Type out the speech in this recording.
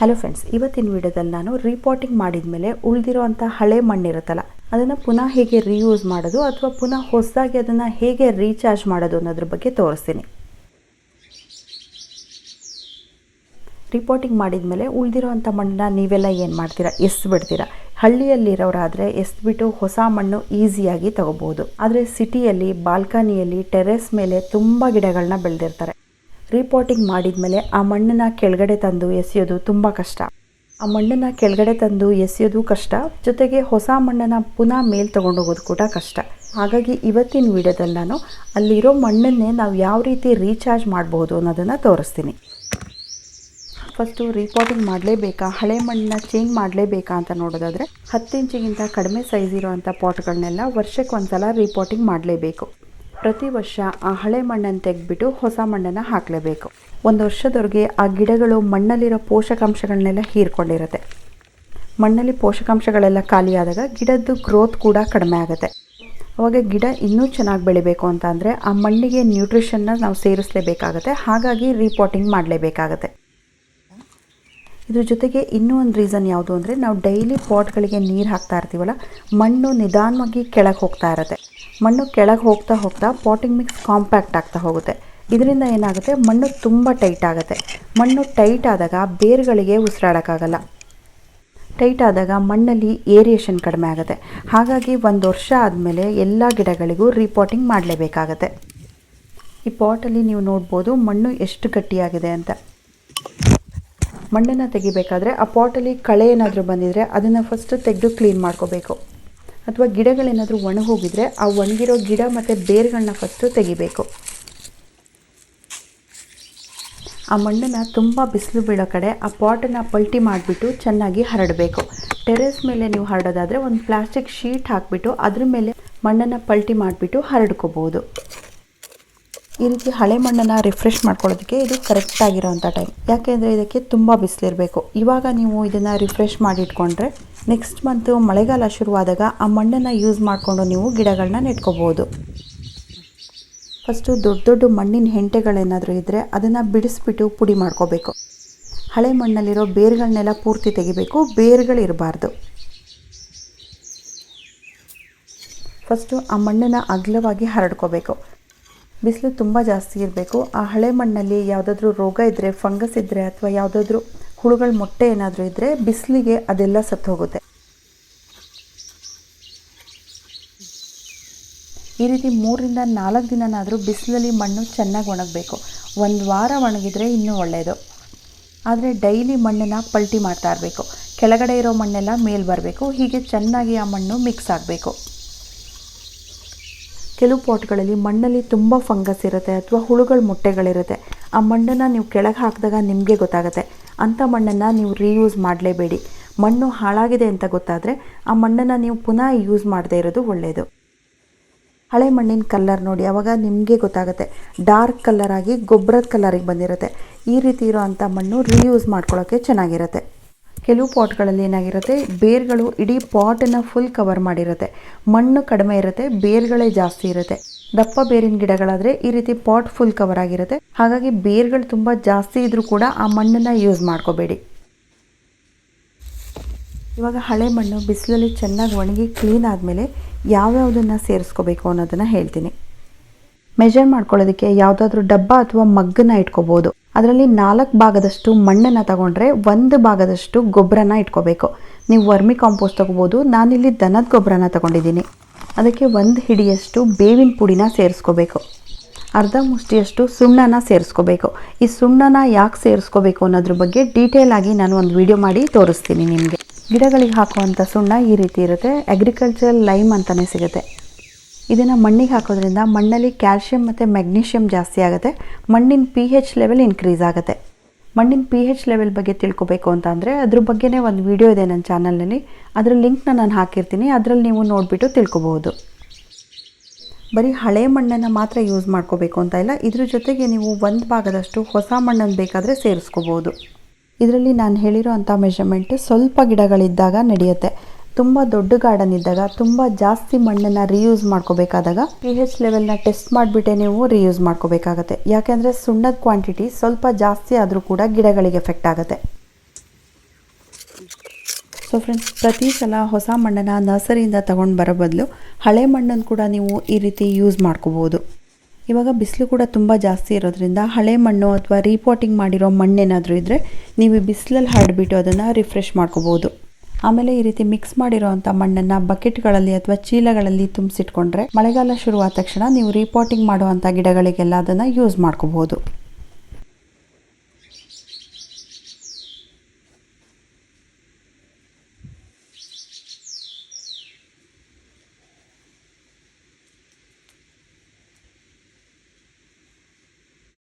Hello friends ಇವತ್ತಿನ ವಿಡಿಯೋದಲ್ಲಿ ನಾನು ರೀಪಾಟಿಂಗ್ ಮಾಡಿದ ಮೇಲೆ ಉಳಿದಿರೋಂಥ ಹಳೆ ಮಣ್ಣಿರುತ್ತಲ್ಲ, ಅದನ್ನು ಪುನಃ ಹೇಗೆ ರೀಯೂಸ್ ಮಾಡೋದು ಅಥವಾ ಪುನಃ ಹೊಸದಾಗಿ ಅದನ್ನು ಹೇಗೆ ರೀಚಾರ್ಜ್ ಮಾಡೋದು ಅನ್ನೋದ್ರ ಬಗ್ಗೆ ತೋರಿಸ್ತೀನಿ. ರಿಪೋರ್ಟಿಂಗ್ ಮಾಡಿದ ಮೇಲೆ ಉಳಿದಿರೋಂಥ ಮಣ್ಣನ್ನ ನೀವೆಲ್ಲ ಏನು ಮಾಡ್ತೀರಾ? ಬಿಡ್ತೀರಾ ಹಳ್ಳಿಯಲ್ಲಿರೋರಾದರೆ ಎಸ್ಬಿಟ್ಟು ಹೊಸ ಮಣ್ಣು ಈಸಿಯಾಗಿ ತಗೋಬೋದು ಆದರೆ ಸಿಟಿಯಲ್ಲಿ ಬಾಲ್ಕನಿಯಲ್ಲಿ ಟೆರೆಸ್ ಮೇಲೆ ತುಂಬ ಗಿಡಗಳನ್ನ ಬೆಳೆದಿರ್ತಾರೆ. ರಿಪೋರ್ಟಿಂಗ್ ಮಾಡಿದ ಮೇಲೆ ಆ ಮಣ್ಣನ್ನು ಕೆಳಗಡೆ ತಂದು ಎಸೆಯೋದು ತುಂಬ ಕಷ್ಟ. ಆ ಮಣ್ಣನ್ನು ಕೆಳಗಡೆ ತಂದು ಎಸೆಯೋದು ಕಷ್ಟ. ಜೊತೆಗೆ ಹೊಸ ಮಣ್ಣನ್ನು ಪುನಃ ಮೇಲೆ ತೊಗೊಂಡೋಗೋದು ಕೂಡ ಕಷ್ಟ. ಹಾಗಾಗಿ ಇವತ್ತಿನ ವಿಡಿಯೋದಲ್ಲಿ ನಾನು ಅಲ್ಲಿರೋ ಮಣ್ಣನ್ನೇ ನಾವು ಯಾವ ರೀತಿ ರೀಚಾರ್ಜ್ ಮಾಡ್ಬೋದು ಅನ್ನೋದನ್ನು ತೋರಿಸ್ತೀನಿ. ಫಸ್ಟು ರಿಪೋರ್ಟಿಂಗ್ ಮಾಡಲೇಬೇಕಾ? ಹಳೆ ಮಣ್ಣನ್ನ ಚೇಂಜ್ ಮಾಡಲೇಬೇಕಾ ಅಂತ ನೋಡೋದಾದರೆ ಹತ್ತು ಇಂಚಿಗಿಂತ ಕಡಿಮೆ ಸೈಜ್ ಇರೋವಂಥ ಪಾಟ್ಗಳನ್ನೆಲ್ಲ ವರ್ಷಕ್ಕೆ ಒಂದ್ಸಲ ರಿಪೋರ್ಟಿಂಗ್ ಮಾಡಲೇಬೇಕು. ಪ್ರತಿ ವರ್ಷ ಆ ಹಳೆ ಮಣ್ಣನ್ನು ತೆಗೆದ್ಬಿಟ್ಟು ಹೊಸ ಮಣ್ಣನ್ನು ಹಾಕಲೇಬೇಕು. ಒಂದು ವರ್ಷದವರೆಗೆ ಆ ಗಿಡಗಳು ಮಣ್ಣಲ್ಲಿರೋ ಪೋಷಕಾಂಶಗಳನ್ನೆಲ್ಲ ಹೀರ್ಕೊಂಡಿರುತ್ತೆ. ಮಣ್ಣಲ್ಲಿ ಪೋಷಕಾಂಶಗಳೆಲ್ಲ ಖಾಲಿಯಾದಾಗ ಗಿಡದ್ದು ಗ್ರೋತ್ ಕೂಡ ಕಡಿಮೆ ಆಗುತ್ತೆ. ಅವಾಗ ಗಿಡ ಇನ್ನೂ ಚೆನ್ನಾಗಿ ಬೆಳಿಬೇಕು ಅಂತ ಅಂದರೆ ಆ ಮಣ್ಣಿಗೆ ನ್ಯೂಟ್ರಿಷನ್ನ ನಾವು ಸೇರಿಸಲೇಬೇಕಾಗತ್ತೆ. ಹಾಗಾಗಿ ರೀಪೋಟಿಂಗ್ ಮಾಡಲೇಬೇಕಾಗತ್ತೆ. ಇದ್ರ ಜೊತೆಗೆ ಇನ್ನೂ ಒಂದು ರೀಸನ್ ಯಾವುದು ಅಂದರೆ ನಾವು ಡೈಲಿ ಪಾಟ್ಗಳಿಗೆ ನೀರು ಹಾಕ್ತಾ ಇರ್ತೀವಲ್ಲ, ಮಣ್ಣು ನಿಧಾನವಾಗಿ ಕೆಳಗೆ ಹೋಗ್ತಾ ಇರುತ್ತೆ. ಮಣ್ಣು ಕೆಳಗೆ ಹೋಗ್ತಾ ಹೋಗ್ತಾ ಪಾಟಿಂಗ್ ಮಿಕ್ಸ್ ಕಾಂಪ್ಯಾಕ್ಟ್ ಆಗ್ತಾ ಹೋಗುತ್ತೆ. ಇದರಿಂದ ಏನಾಗುತ್ತೆ? ಮಣ್ಣು ತುಂಬ ಟೈಟ್ ಆಗುತ್ತೆ. ಮಣ್ಣು ಟೈಟ್ ಆದಾಗ ಬೇರುಗಳಿಗೆ ಉಸಿರಾಡೋಕ್ಕಾಗಲ್ಲ. ಟೈಟ್ ಆದಾಗ ಮಣ್ಣಲ್ಲಿ ಏರಿಯೇಷನ್ ಕಡಿಮೆ ಆಗುತ್ತೆ. ಹಾಗಾಗಿ ಒಂದು ವರ್ಷ ಆದಮೇಲೆ ಎಲ್ಲ ಗಿಡಗಳಿಗೂ ರಿಪೋರ್ಟಿಂಗ್ ಮಾಡಲೇಬೇಕಾಗತ್ತೆ. ಈ ಪಾಟಲ್ಲಿ ನೀವು ನೋಡ್ಬೋದು ಮಣ್ಣು ಎಷ್ಟು ಗಟ್ಟಿಯಾಗಿದೆ ಅಂತ. ಮಣ್ಣನ್ನು ತೆಗಿಬೇಕಾದ್ರೆ ಆ ಪಾಟಲ್ಲಿ ಕಳೆ ಏನಾದರೂ ಬಂದಿದ್ರೆ ಅದನ್ನು ಫಸ್ಟ್ ತೆಗೆದು ಕ್ಲೀನ್ ಮಾಡ್ಕೋಬೇಕು. ಅಥವಾ ಗಿಡಗಳೇನಾದರೂ ಒಣಗೋಗಿದ್ರೆ ಆ ಒಣಗಿರೋ ಗಿಡ ಮತ್ತು ಬೇರುಗಳನ್ನ ಫಸ್ಟು ತೆಗಿಬೇಕು. ಆ ಮಣ್ಣನ್ನು ತುಂಬ ಬಿಸಿಲು ಬೀಳೋ ಕಡೆ ಆ ಪಾಟನ್ನು ಪಲ್ಟಿ ಮಾಡಿಬಿಟ್ಟು ಚೆನ್ನಾಗಿ ಹರಡಬೇಕು. ಟೆರೆಸ್ ಮೇಲೆ ನೀವು ಹರಡೋದಾದರೆ ಒಂದು ಪ್ಲಾಸ್ಟಿಕ್ ಶೀಟ್ ಹಾಕಿಬಿಟ್ಟು ಅದ್ರ ಮೇಲೆ ಮಣ್ಣನ್ನು ಪಲ್ಟಿ ಮಾಡಿಬಿಟ್ಟು ಹರಡ್ಕೋಬೋದು. ಈ ರೀತಿ ಹಳೆ ಮಣ್ಣನ್ನು ರಿಫ್ರೆಶ್ ಮಾಡ್ಕೊಳ್ಳೋದಕ್ಕೆ ಇದು ಕರೆಕ್ಟ್ ಆಗಿರೋವಂಥ ಟೈಮ್ ಯಾಕೆಂದರೆ ಇದಕ್ಕೆ ತುಂಬ ಬಿಸಿಲಿರಬೇಕು. ಇವಾಗ ನೀವು ಇದನ್ನು ರಿಫ್ರೆಶ್ ಮಾಡಿ ಇಟ್ಕೊಂಡ್ರೆ ನೆಕ್ಸ್ಟ್ ಮಂತು ಮಳೆಗಾಲ ಶುರುವಾದಾಗ ಆ ಮಣ್ಣನ್ನು ಯೂಸ್ ಮಾಡಿಕೊಂಡು ನೀವು ಗಿಡಗಳನ್ನ ನೆಟ್ಕೋಬೋದು. ಫಸ್ಟು ದೊಡ್ಡ ದೊಡ್ಡ ಮಣ್ಣಿನ ಹೆಂಟೆಗಳೇನಾದರೂ ಇದ್ದರೆ ಅದನ್ನು ಬಿಡಿಸ್ಬಿಟ್ಟು ಪುಡಿ ಮಾಡ್ಕೋಬೇಕು. ಹಳೆ ಮಣ್ಣಲ್ಲಿರೋ ಬೇರುಗಳನ್ನೆಲ್ಲ ಪೂರ್ತಿ ತೆಗಿಬೇಕು ಬೇರುಗಳಿರಬಾರ್ದು ಫಸ್ಟು ಆ ಮಣ್ಣನ್ನು ಅಗಲವಾಗಿ ಹರಡ್ಕೋಬೇಕು. ಬಿಸಿಲು ತುಂಬ ಜಾಸ್ತಿ ಇರಬೇಕು. ಆ ಹಳೆ ಮಣ್ಣಲ್ಲಿ ಯಾವುದಾದ್ರೂ ರೋಗ ಇದ್ದರೆ ಫಂಗಸ್ ಇದ್ದರೆ ಅಥವಾ ಯಾವುದಾದ್ರೂ ಹುಳುಗಳ ಮೊಟ್ಟೆ ಏನಾದರೂ ಇದ್ದರೆ ಬಿಸಿಲಿಗೆ ಅದೆಲ್ಲ ಸತ್ತು ಹೋಗುತ್ತೆ ಈ ರೀತಿ ಮೂರರಿಂದ ನಾಲ್ಕು ದಿನನಾದರೂ ಬಿಸಿಲಲ್ಲಿ ಮಣ್ಣು ಚೆನ್ನಾಗಿ ಒಣಗಬೇಕು. ಒಂದು ವಾರ ಒಣಗಿದರೆ ಇನ್ನೂ ಒಳ್ಳೆಯದು ಆದರೆ ಡೈಲಿ ಮಣ್ಣನ್ನು ಪಲ್ಟಿ ಮಾಡ್ತಾ ಇರಬೇಕು. ಕೆಳಗಡೆ ಇರೋ ಮಣ್ಣೆಲ್ಲ ಮೇಲೆ ಬರಬೇಕು. ಹೀಗೆ ಚೆನ್ನಾಗಿ ಆ ಮಣ್ಣು ಮಿಕ್ಸ್ ಆಗಬೇಕು. ಕೆಲವು ಪಾಟ್ಗಳಲ್ಲಿ ಮಣ್ಣಲ್ಲಿ ತುಂಬ ಫಂಗಸ್ ಇರುತ್ತೆ ಅಥವಾ ಹುಳುಗಳ ಮೊಟ್ಟೆಗಳಿರುತ್ತೆ. ಆ ಮಣ್ಣನ್ನು ನೀವು ಕೆಳಗೆ ಹಾಕಿದಾಗ ನಿಮಗೆ ಗೊತ್ತಾಗುತ್ತೆ. ಅಂಥ ಮಣ್ಣನ್ನು ನೀವು ರೀಯೂಸ್ ಮಾಡಲೇಬೇಡಿ. ಮಣ್ಣು ಹಾಳಾಗಿದೆ ಅಂತ ಗೊತ್ತಾದರೆ ಆ ಮಣ್ಣನ್ನು ನೀವು ಪುನಃ ಯೂಸ್ ಮಾಡದೇ ಇರೋದು ಒಳ್ಳೆಯದು ಹಳೆ ಮಣ್ಣಿನ ಕಲರ್ ನೋಡಿ, ಅವಾಗ ನಿಮಗೆ ಗೊತ್ತಾಗುತ್ತೆ. ಡಾರ್ಕ್ ಕಲ್ಲರಾಗಿ ಗೊಬ್ಬರದ ಕಲರಿಗೆ ಬಂದಿರುತ್ತೆ. ಈ ರೀತಿ ಇರೋ ಅಂಥ ಮಣ್ಣು ರೀಯೂಸ್ ಮಾಡ್ಕೊಳ್ಳೋಕ್ಕೆ ಚೆನ್ನಾಗಿರುತ್ತೆ. ಕೆಲವು ಪಾಟ್ಗಳಲ್ಲಿ ಏನಾಗಿರುತ್ತೆ? ಬೇರ್ಗಳು ಇಡೀ ಪಾಟನ್ನು ಫುಲ್ ಕವರ್ ಮಾಡಿರುತ್ತೆ. ಮಣ್ಣು ಕಡಿಮೆ ಇರುತ್ತೆ, ಬೇರ್ಗಳೇ ಜಾಸ್ತಿ ಇರುತ್ತೆ. ದಪ್ಪ ಬೇರಿನ ಗಿಡಗಳಾದರೆ ಈ ರೀತಿ ಪಾಟ್ ಫುಲ್ ಕವರ್ ಆಗಿರುತ್ತೆ. ಹಾಗಾಗಿ ಬೇರ್ಗಳು ತುಂಬ ಜಾಸ್ತಿ ಇದ್ರೂ ಕೂಡ ಆ ಮಣ್ಣನ್ನು ಯೂಸ್ ಮಾಡ್ಕೋಬೇಡಿ. ಇವಾಗ ಹಳೆ ಮಣ್ಣು ಬಿಸಿಲಲ್ಲಿ ಚೆನ್ನಾಗಿ ಒಣಗಿ ಕ್ಲೀನ್ ಆದಮೇಲೆ ಯಾವ್ಯಾವುದನ್ನು ಸೇರಿಸ್ಕೋಬೇಕು ಅನ್ನೋದನ್ನು ಹೇಳ್ತೀನಿ. ಮೆಷರ್ ಮಾಡ್ಕೊಳ್ಳೋದಕ್ಕೆ ಯಾವುದಾದ್ರೂ ಡಬ್ಬ ಅಥವಾ ಮಗ್ಗನ್ನ ಇಟ್ಕೋಬೋದು. ಅದರಲ್ಲಿ ನಾಲ್ಕು ಭಾಗದಷ್ಟು ಮಣ್ಣನ್ನು ತಗೊಂಡ್ರೆ ಒಂದು ಭಾಗದಷ್ಟು ಗೊಬ್ಬರನ ಇಟ್ಕೋಬೇಕು. ನೀವು ವರ್ಮಿ ಕಾಂಪೋಸ್ಟ್ ತೊಗೋಬೋದು, ನಾನಿಲ್ಲಿ ದನದ ಗೊಬ್ಬರನ ತಗೊಂಡಿದ್ದೀನಿ. ಅದಕ್ಕೆ ಒಂದು ಹಿಡಿಯಷ್ಟು ಬೇವಿನ ಪುಡಿನ ಸೇರಿಸ್ಕೋಬೇಕು. ಅರ್ಧ ಮುಷ್ಟಿಯಷ್ಟು ಸುಣ್ಣನ ಸೇರಿಸ್ಕೋಬೇಕು. ಈ ಸುಣ್ಣನ ಯಾಕೆ ಸೇರಿಸ್ಕೋಬೇಕು ಅನ್ನೋದ್ರ ಬಗ್ಗೆ ಡೀಟೇಲ್ ಆಗಿ ನಾನು ಒಂದು ವಿಡಿಯೋ ಮಾಡಿ ತೋರಿಸ್ತೀನಿ ನಿಮಗೆ. ಗಿಡಗಳಿಗೆ ಹಾಕುವಂಥ ಸುಣ್ಣ ಈ ರೀತಿ ಇರುತ್ತೆ. ಅಗ್ರಿಕಲ್ಚರಲ್ ಲೈಮ್ ಅಂತಲೇ ಸಿಗುತ್ತೆ. ಇದನ್ನು ಮಣ್ಣಿಗೆ ಹಾಕೋದ್ರಿಂದ ಮಣ್ಣಲ್ಲಿ ಕ್ಯಾಲ್ಶಿಯಂ ಮತ್ತು ಮೆಗ್ನೀಷಿಯಮ್ ಜಾಸ್ತಿ ಆಗುತ್ತೆ. ಮಣ್ಣಿನ ಪಿ ಹೆಚ್ ಲೆವೆಲ್ ಇನ್ಕ್ರೀಸ್ ಆಗುತ್ತೆ. ಮಣ್ಣಿನ ಪಿ ಹೆಚ್ ಲೆವೆಲ್ ಬಗ್ಗೆ ತಿಳ್ಕೊಬೇಕು ಅಂತ ಅಂದರೆ ಅದ್ರ ಬಗ್ಗೆನೇ ಒಂದು ವಿಡಿಯೋ ಇದೆ ನನ್ನ ಚಾನಲ್ನಲ್ಲಿ ಅದರ ಲಿಂಕ್ನ ನಾನು ಹಾಕಿರ್ತೀನಿ. ಅದರಲ್ಲಿ ನೀವು ನೋಡಿಬಿಟ್ಟು ತಿಳ್ಕೊಬೋದು ಬರೀ ಹಳೆ ಮಣ್ಣನ್ನು ಮಾತ್ರ ಯೂಸ್ ಮಾಡ್ಕೋಬೇಕು ಅಂತ ಇಲ್ಲ. ಇದ್ರ ಜೊತೆಗೆ ನೀವು ಒಂದು ಭಾಗದಷ್ಟು ಹೊಸ ಮಣ್ಣನ್ನು ಬೇಕಾದರೆ ಸೇರಿಸ್ಕೋಬೋದು ಇದರಲ್ಲಿ ನಾನು ಹೇಳಿರೋ ಅಂಥ ಮೆಷರ್ಮೆಂಟ್ ಸ್ವಲ್ಪ ಗಿಡಗಳಿದ್ದಾಗ ನಡೆಯುತ್ತೆ. ತುಂಬ ದೊಡ್ಡ ಗಾರ್ಡನ್ ಇದ್ದಾಗ, ತುಂಬ ಜಾಸ್ತಿ ಮಣ್ಣನ್ನು ರೀಯೂಸ್ ಮಾಡ್ಕೋಬೇಕಾದಾಗ ಪಿ ಹೆಚ್ ಲೆವೆಲ್ನ ಟೆಸ್ಟ್ ಮಾಡಿಬಿಟ್ಟೆ ನೀವು ರೀಯೂಸ್ ಮಾಡ್ಕೋಬೇಕಾಗತ್ತೆ. ಯಾಕೆಂದರೆ ಸುಣ್ಣದ ಕ್ವಾಂಟಿಟಿ ಸ್ವಲ್ಪ ಜಾಸ್ತಿ ಆದರೂ ಕೂಡ ಗಿಡಗಳಿಗೆ ಎಫೆಕ್ಟ್ ಆಗುತ್ತೆ. ಸೊ ಫ್ರೆಂಡ್ಸ್ ಪ್ರತಿ ಸಲ ಹೊಸ ಮಣ್ಣನ್ನು ನರ್ಸರಿಯಿಂದ ತಗೊಂಡು ಬರೋ ಬದಲು ಹಳೆ ಮಣ್ಣನ್ನು ಕೂಡ ನೀವು ಈ ರೀತಿ ಯೂಸ್ ಮಾಡ್ಕೋಬೋದು. ಇವಾಗ ಬಿಸಿಲು ಕೂಡ ತುಂಬ ಜಾಸ್ತಿ ಇರೋದ್ರಿಂದ ಹಳೆ ಮಣ್ಣು ಅಥವಾ ರೀಪೋಟಿಂಗ್ ಮಾಡಿರೋ ಮಣ್ಣೇನಾದರೂ ಇದ್ದರೆ ನೀವು ಬಿಸಿಲಲ್ಲಿ ಹರಡ್ಬಿಟ್ಟು ಅದನ್ನು ರಿಫ್ರೆಶ್ ಮಾಡ್ಕೋಬೋದು. ಆಮೇಲೆ ಈ ರೀತಿ ಮಿಕ್ಸ್ ಮಾಡಿರೋವಂಥ ಮಣ್ಣನ್ನು ಬಕೆಟ್ಗಳಲ್ಲಿ ಅಥವಾ ಚೀಲಗಳಲ್ಲಿ ತುಂಬಿಸಿಟ್ಕೊಂಡ್ರೆ ಮಳೆಗಾಲ ಶುರುವಾದ ತಕ್ಷಣ ನೀವು ರೀಪಾಟಿಂಗ್ ಮಾಡುವಂಥ ಗಿಡಗಳಿಗೆಲ್ಲ ಅದನ್ನ ಯೂಸ್ ಮಾಡ್ಕೋಬೋದು.